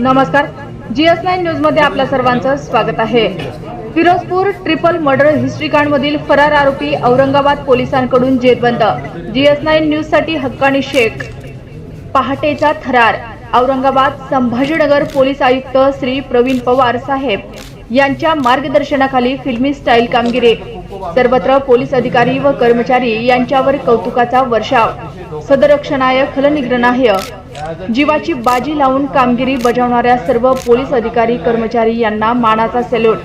नमस्कार. GS nine न्यूजमध्ये आपल्या सर्वांचं स्वागत आहे. फिरोजपूर ट्रिपल मर्डर हिस्ट्रीकांड मधील फरार आरोपी औरंगाबाद पोलिसांकडून जेरबंद. जीएस नाईन न्यूजसाठी हक्कानी शेख. पहाटेचा थरार. औरंगाबाद संभाजीनगर पोलीस आयुक्त श्री प्रवीण पवार साहेब यांच्या मार्गदर्शनाखाली फिल्मी स्टाईल कामगिरी. सर्वत्र पोलीस अधिकारी व कर्मचारी यांच्यावर कौतुकाचा वर्षाव. सदरक्षणाय खलनिग्रनाह्य. जीवाची बाजी लावून कामगिरी बजावणाऱ्या सर्व पोलीस अधिकारी कर्मचारी यांना मानाचा सॅल्यूट.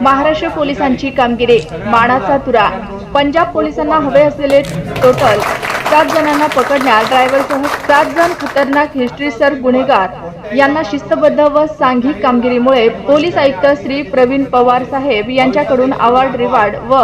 महाराष्ट्र पोलिसांची कामगिरी मानाचा तुरा. पंजाब पोलिसांना हवे असलेले टोटल सात जणांना पकडण्यात ड्रायव्हरसह सात जण खतरनाक हिस्ट्रीसर गुन्हेगार. यांना शिस्तबद्ध व सांघिक कामगिरीमुळे पोलीस आयुक्त श्री प्रवीण पवार साहेब यांच्याकडून अवॉर्ड रिवॉर्ड व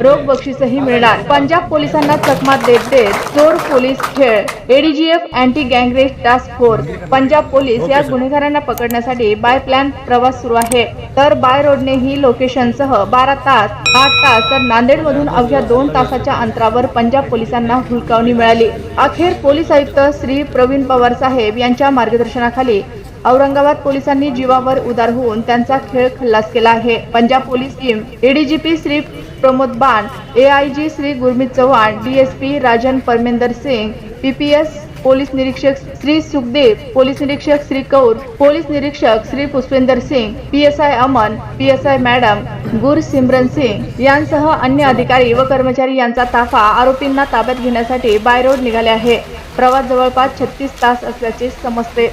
रोख बक्षीसही मिळणार. पंजाब पोलिसांना चकमा देत देत चोर पोलीस खेळ एडीजीएफ अँटी गँगरेज टास्क फोर्स पंजाब पोलीस या गुन्हेगारांना पकडण्यासाठी बाय प्लॅन प्रवास सुरू आहे. तर बाय रोडने ही लोकेशनसह बारा तास आठ तास तर नांदेडमधून अवघ्या दोन तासाच्या अंतरावर पंजाब पोलिसांना सुनावणी मिळाली. अखेर पोलीस आयुक्त श्री प्रवीण पवार साहेब यांच्या मार्गदर्शनाखाली औरंगाबाद पोलिसांनी जीवावर उदार होऊन त्यांचा खेळ खल्लास केला आहे. Punjab police team ADGP Shri Pramod Ban AIG Shri Gurmeet Chavan DSP Rajan Parminder Singh PPS police निरीक्षक श्री सुखदेव पोलीस निरीक्षक श्री कौर पोलीस निरीक्षक Shri Pushpinder Singh PSI Aman PSI madam Gursimran Singh यांसह अन्य अधिकारी व कर्मचारी यांचा ताफा आरोपींना ताब्यात घेण्यासाठी बाय रोड निघाले आहे. प्रवास जवळपास छत्तीस तास असल्याचे समजते.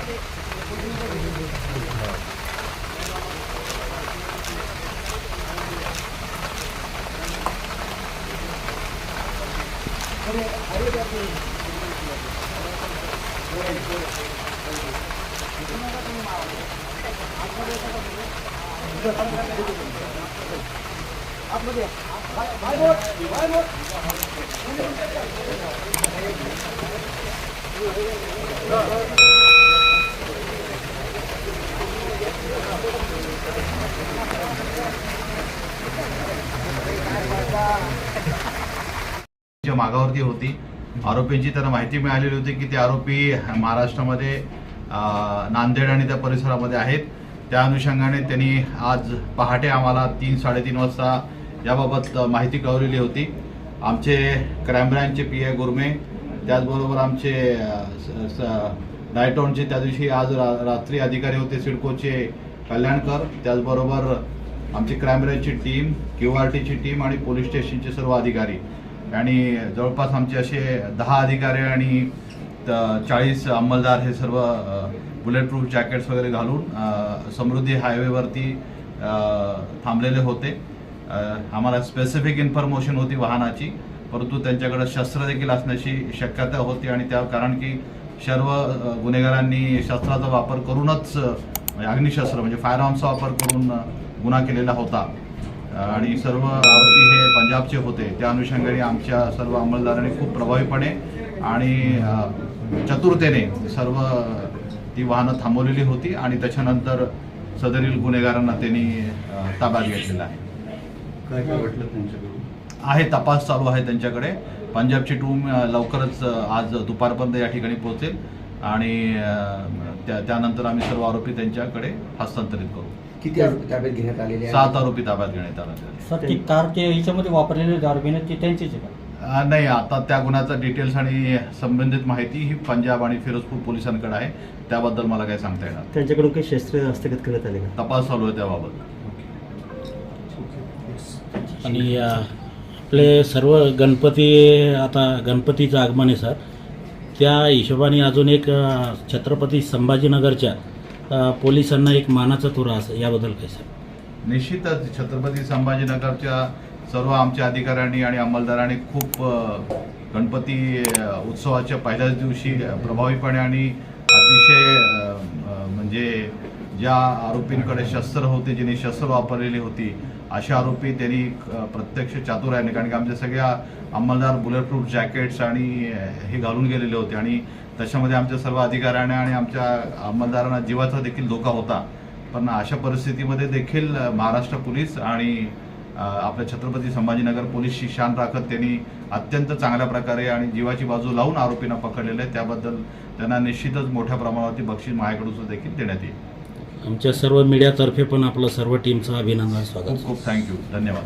च्या मागावरती होती. आरोपींची त्यांना माहिती मिळालेली होती की ते आरोपी महाराष्ट्रामध्ये नांदेड आणि त्या परिसरामध्ये आहेत. त्या अनुषंगाने त्यांनी आज पहाटे आम्हाला तीन साडेतीन वाजता याबाबत माहिती कळवलेली होती. आमचे क्राईम ब्रँचचे पी आय गुरमे त्याचबरोबर आमचे डायटॉनचे स- स- त्या दिवशी आज रा- रात्री अधिकारी होते सिडकोचे कल्याणकर. त्याचबरोबर आमची क्राईम ब्रँचची टीम क्यू आर टीची टीम आणि पोलीस स्टेशनचे सर्व अधिकारी. आणि जवळपास आमचे असे दहा अधिकारी आणि त- चाळीस अंमलदार हे सर्व बुलेट प्रूफ जॅकेट्स वगैरे घालून समृद्धी हायवेवरती थांबलेले होते. आम्हाला स्पेसिफिक इन्फॉर्मेशन होती वाहनाची परंतु त्यांच्याकडे शस्त्र देखील असण्याची शक्यता होती आणि त्या कारण की सर्व गुन्हेगारांनी शस्त्राचा वापर करूनच अग्निशस्त्र म्हणजे फायर आर्म्सचा वापर करून गुन्हा केलेला होता. आणि सर्व आरोपी हे पंजाबचे होते. त्या अनुषंगाने आमच्या सर्व अंमलदारांनी खूप प्रभावीपणे आणि चतुरतेने सर्व ती वाहनं थांबवलेली होती आणि त्याच्यानंतर सदरील गुन्हेगारांना त्यांनी ताब्यात घेतलेला आहे. काय काय वाटलं तुमच्याकडून आहे तपास चालू आहे त्यांच्याकडे. पंजाबची टीम लवकरच आज दुपारपर्यंत या ठिकाणी पोहोचेल आणि त्यानंतर आम्ही सर्व आरोपी त्यांच्याकडे हस्तांतरित करू. किती आरोपी ताब्यात घेण्यात आलेले आहेत? सात आरोपी ताब्यात घेण्यात आले सर ती कारचे ह्याच्यामध्ये वापरलेले दारुबिने ती त्यांचीच आहे का? अ, नाही आता त्या गुन्ह्याचा डिटेल्स आणि संबंधित माहिती ही पंजाब आणि फिरोजपूर पोलिसांकडे आहे. त्याबद्दल मला काही सांगता येणार नाही. त्यांच्याकडून काही शस्त्र हस्तगत करण्यात आले का? तपास चालू आहे त्याबाबत. आणि अ, आपले सर्व गणपती आता गणपतीचं आगमन आहे सर. त्या हिशोबाने अजून एक अ, छत्रपती संभाजीनगरच्या पोलिसांना एक मानाचा तुरा असं याबद्दल काय सर निश्चितच छत्रपती संभाजीनगरच्या सर्व आमच्या अधिकाऱ्यांनी आणि अंमलदारांनी खूप गणपती उत्सवाच्या पहिल्याच दिवशी प्रभावीपणे आणि अतिशय म्हणजे ज्या आरोपींकडे शस्त्र होते ज्यांनी शस्त्र वापरलेली होती अशा आरोपी त्यांनी प्रत्यक्ष चातुर्याने कारण की आमच्या सगळ्या अंमलदार बुलेट प्रूफ जॅकेट्स आणि हे घालून गेलेले होते. आणि त्याच्यामध्ये आमच्या सर्व अधिकाऱ्यांना आणि आमच्या अंमलदारांना जीवाचा देखील धोका होता. पण अशा परिस्थितीमध्ये देखील महाराष्ट्र पोलीस आणि आपल्या छत्रपती संभाजीनगर पोलीसची शान राखत त्यांनी अत्यंत चांगल्या प्रकारे आणि जीवाची बाजू लावून आरोपींना पकडलेलं. आहे त्याबद्दल त्यांना निश्चितच मोठ्या प्रमाणावरती बक्षीस माझ्याकडून देखील देण्यात येईल. आमच्या सर्व मीडियातर्फे पण आपलं सर्व टीमचं अभिनंदन स्वागत. खूप खूप थँक्यू धन्यवाद.